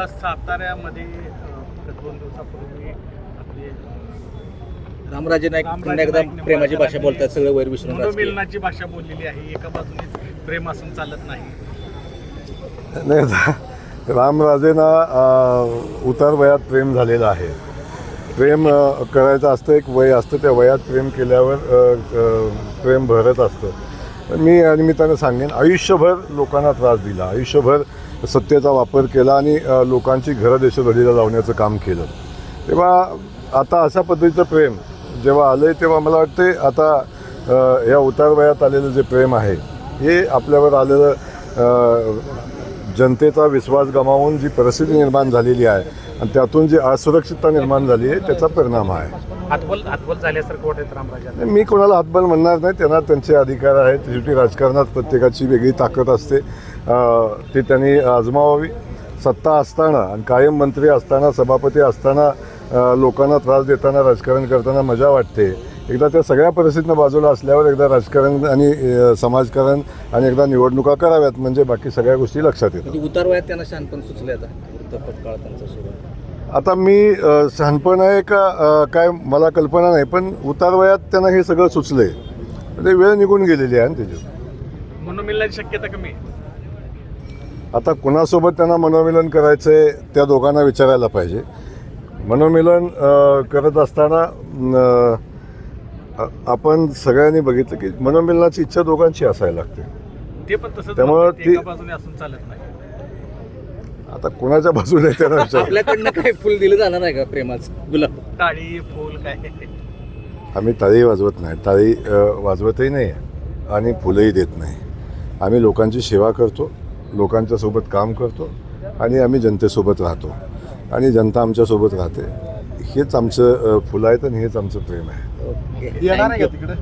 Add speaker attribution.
Speaker 1: अ, साताऱ्यामध्ये दोन दिवसापूर्वी आपले
Speaker 2: रामराजे नाईक पुन्हा एकदा प्रेमाची भाषा बोलतात सगळं वैर विसरून.
Speaker 1: मनोमिलनाची भाषा बोललेली आहे एका बाजूने प्रेम असून चालत नाही.
Speaker 3: नाही रामराजेंना उतार वयात प्रेम झालेलं आहे. प्रेम करायचं असतं एक वय असतं त्या वयात प्रेम केल्यावर प्रेम भरत असतं. मी या निमित्तानं सांगेन आयुष्यभर लोकांना त्रास दिला आयुष्यभर सत्तेचा वापर केला आणि लोकांची घरं देशोधडीला लावण्याचं काम केलं. तेव्हा आता अशा पद्धतीचं प्रेम जेव्हा आलं आहे तेव्हा मला वाटते आता या उतारवयात आलेलं जे प्रेम आहे हे आपल्यावर आलेलं जनतेचा विश्वास गमावून जी परिस्थिती निर्माण झालेली आहे आणि त्यातून जी असुरक्षितता निर्माण झाली आहे त्याचा परिणाम आहे.
Speaker 1: हातबल हातबल झाल्यासारखं वाटत रामराजांना
Speaker 3: मी कोणाला हातबल म्हणणार नाही. त्यांना त्यांचे अधिकार आहेत. शेवटी राजकारणात प्रत्येकाची वेगळी ताकद असते. ती त्यांनी आजमावावी. सत्ता असताना आणि कायम मंत्री असताना सभापती असताना लोकांना त्रास देताना राजकारण करताना मजा वाटते. एकदा त्या सगळ्या परिस्थितीनं बाजूला असल्यावर एकदा राजकारण आणि समाजकारण आणि एकदा निवडणुका कराव्यात. म्हणजे बाकी सगळ्या गोष्टी लक्षात येतात.
Speaker 2: म्हणजे उतार वयात त्यांना शानपण सुचले आता
Speaker 3: मी शहाणपण आहे का काय मला कल्पना नाही पण उतार वयात त्यांना हे सगळं सुचलंय. ते वेळ निघून गेलेली आहे ना त्याची
Speaker 1: मनोमिलनाची शक्यता कमी आहे.
Speaker 3: आता कुणासोबत त्यांना मनोमिलन करायचं आहे त्या दोघांना विचारायला पाहिजे. मनोमिलन करत असताना आपण सगळ्यांनी बघितलं की मनोमिलनाची इच्छा दोघांची असायला लागते.
Speaker 1: ते पण तसंच
Speaker 3: त्यामुळं ती-
Speaker 1: एका बाजूने असून चालत नाही
Speaker 3: आता कुणाच्या बाजूने आहे विचार
Speaker 2: आपल्याकडनं काय फुल दिलं जाणार नाही का प्रेमाचं? गुलाब.
Speaker 1: टाळी फूल काय?
Speaker 3: आम्ही टाळी वाजवत नाही. अ, वाजवतही नाही आणि फुलंही देत नाही. आम्ही लोकांची सेवा करतो लोकांच्यासोबत काम करतो आणि आम्ही जनतेसोबत राहतो. आणि जनता आमच्यासोबत राहते. हेच आमचं अ, फुलं आहेत आणि हेच आमचं प्रेम आहे.
Speaker 2: ओके.
Speaker 4: येणार आहे का. तिकडे?